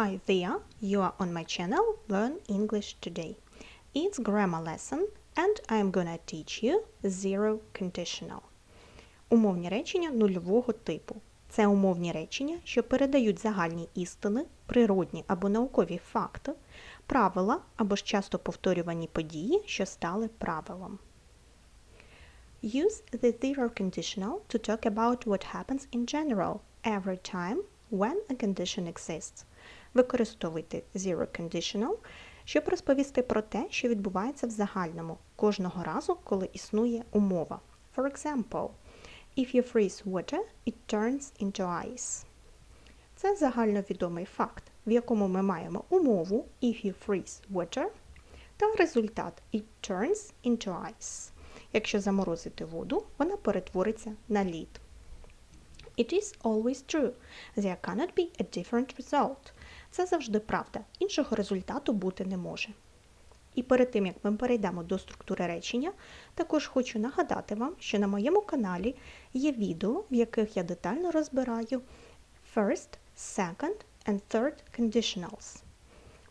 Hi there, you are on my channel Learn English Today. It's grammar lesson and I'm gonna teach you zero conditional. Умовні речення нульового типу. Це умовні речення, що передають загальні істини, природні або наукові факти, правила або ж часто повторювані події, що стали правилом. Use the zero conditional to talk about what happens in general every time when a condition exists. Використовуйте zero conditional, щоб розповісти про те, що відбувається в загальному кожного разу, коли існує умова. For example, if you freeze water, it turns into ice. Це загальновідомий факт, в якому ми маємо умову if you freeze water та результат it turns into ice. Якщо заморозити воду, вона перетвориться на лід. It is always true. There cannot be a different result. Це завжди правда. Іншого результату бути не може. І перед тим, як ми перейдемо до структури речення, також хочу нагадати вам, що на моєму каналі є відео, в яких я детально розбираю first, second and third conditionals.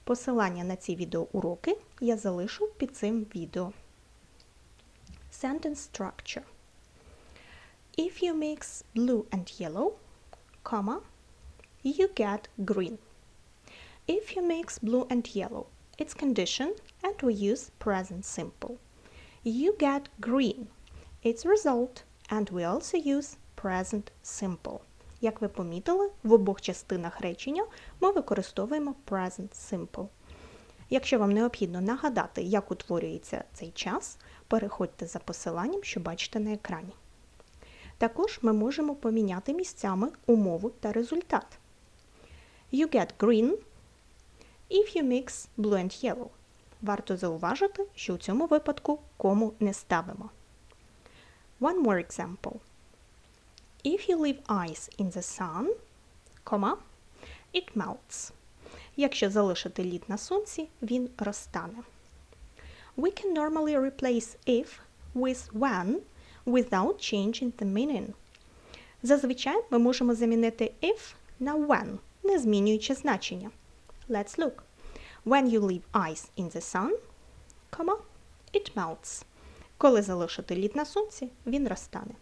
Посилання на ці відеоуроки я залишу під цим відео. Sentence structure. If you mix blue and yellow, comma, you get green. If you mix blue and yellow, it's condition and we use present simple. You get green. It's result and we also use present simple. Як ви помітили, в обох частинах речення ми використовуємо present simple. Якщо вам необхідно нагадати, як утворюється цей час, переходьте за посиланням, що бачите на екрані. Також ми можемо поміняти місцями умову та результат. You get green if you mix blue and yellow. Варто зауважити, що у цьому випадку кому не ставимо. One more example. If you leave ice in the sun, comma, it melts. Якщо залишити лід на сонці, він розтане. We can normally replace if with when without changing the meaning. Зазвичай ми можемо замінити if на when, не змінюючи значення. Let's look. When you leave ice in the sun, comma, it melts. Коли залишити лід на сонці, він розтане.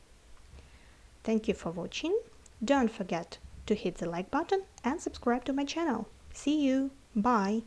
Thank you for watching. Don't forget to hit the like button and subscribe to my channel. See you. Bye.